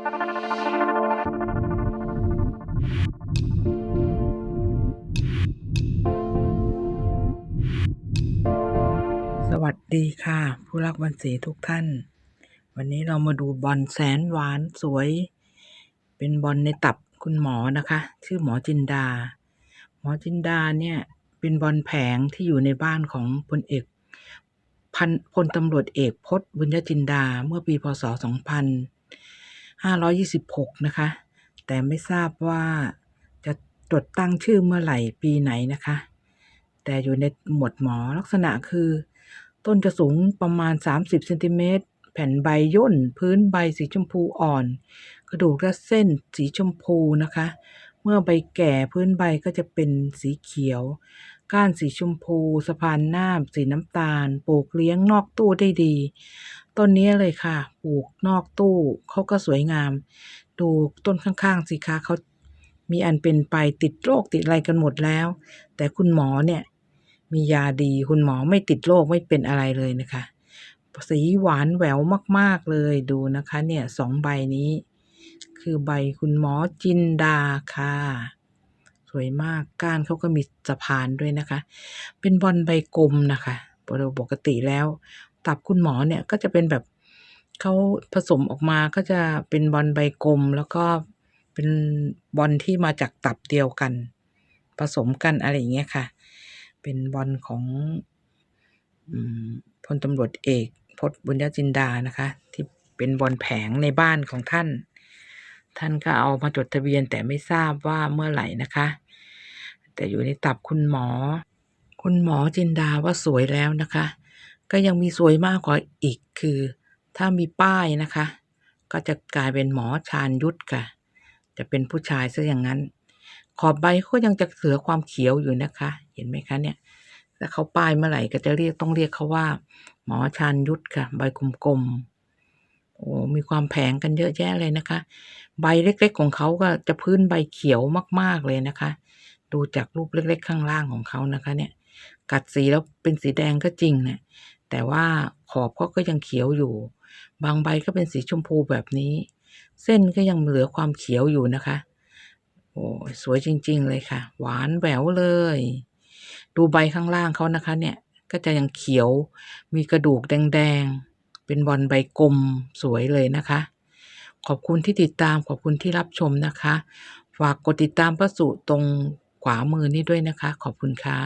สวัสดีค่ะ ผู้รักบอลสีทุกท่าน วันนี้เรามาดูบอลแสนหวานสวย เป็นบอลในตับคุณหมอนะคะ ชื่อหมอจินดา หมอจินดาเนี่ยเป็นบอลแผงที่อยู่ในบ้านของพลเอกพันพลตำรวจเอกพจน์บุญญจินดาเมื่อปีพศ 2526 นะคะ แต่ไม่ทราบว่าจะจดตั้งชื่อเมื่อไหร่ปีไหนนะคะ แต่อยู่ในหมวดหมอลักษณะคือ ต้นจะสูงประมาณ 30เซนติเมตรแผ่นใบย่น พื้นใบสีชมพูอ่อน กระดูกและเส้นสีชมพูนะคะ เมื่อใบแก่พื้นใบก็จะเป็นสีเขียว ก้านสีชมพู สะพานหน้าสีน้ำตาล ปลูกเลี้ยงนอกตู้ได้ดี ต้นนี้เลยค่ะ ปลูกนอกตู้เขาก็สวยงาม ดูต้นข้างๆสิคะเขามีอันเป็นไปติดโรคติดอะไรกันหมดแล้ว แต่คุณหมอเนี่ย มียาดีคุณหมอไม่ติดโรคไม่เป็นอะไรเลยนะคะ สีหวานแหววมากๆเลยดูนะคะ เนี่ยสองใบนี้ คือใบคุณหมอจินดาค่ะ สวยมากก้านเขาก็มีสะพานด้วยนะคะ เป็นบอลใบกลมนะคะปกติแล้ว ตับคุณหมอเนี่ยก็จะเป็นแบบเขาผสมออกมาก็จะเป็นบอลใบกลม แล้วก็เป็นบอลที่มาจากตับเดียวกัน ผสมกันอะไรอย่างเงี้ยค่ะ เป็นบอลของพลตำรวจเอกพจน์บุญญจินดานะคะ ที่เป็นบอลแผงในบ้านของท่าน ท่านก็เอามาจดทะเบียนแต่ไม่ทราบว่าเมื่อไหร่นะคะ แต่อยู่ในตับคุณหมอ คุณหมอจินดาว่าสวยแล้วนะคะ ก็ยังมีสวยมากกว่าอีกคือ ถ้ามีป้ายนะคะ ก็จะกลายเป็นหมอชาญยุทธค่ะ จะเป็นผู้ชายซะอย่างนั้น ขอบใบก็ยังจะเหลือความเขียวอยู่นะคะ เห็นไหมคะเนี่ยถ้าเขาป้ายเมื่อไหร่ก็จะเรียกต้องเรียกเขาว่า หมอชาญยุทธค่ะ ใบกลมๆโอ้มีความแผงกันเยอะแยะเลยนะคะ ใบเล็กๆของเขาก็จะพื้นใบเขียวมากๆเลยนะคะ ดูจากรูปเล็กๆ ข้างล่างของเขานะคะ เนี่ย กัดสีแล้วเป็นสีแดงก็จริงเนี่ย แต่ว่าขอบเขาก็ยังเขียวอยู่ บางใบก็เป็นสีชมพูแบบนี้ เส้นก็ยังเหลือความเขียวอยู่นะคะ โอ้สวยจริง ๆ เลยค่ะ หวานแหววเลย ดูใบข้างล่างเขานะคะเนี่ยก็จะยังเขียว มีกระดูกแดงๆ เป็นบอลใบกลมสวยเลยนะคะ ขอบคุณที่ติดตาม ขอบคุณที่รับชมนะคะ ฝากกดติดตามประสุตรงขวามือนี้ด้วยนะคะ ขอบคุณค่ะ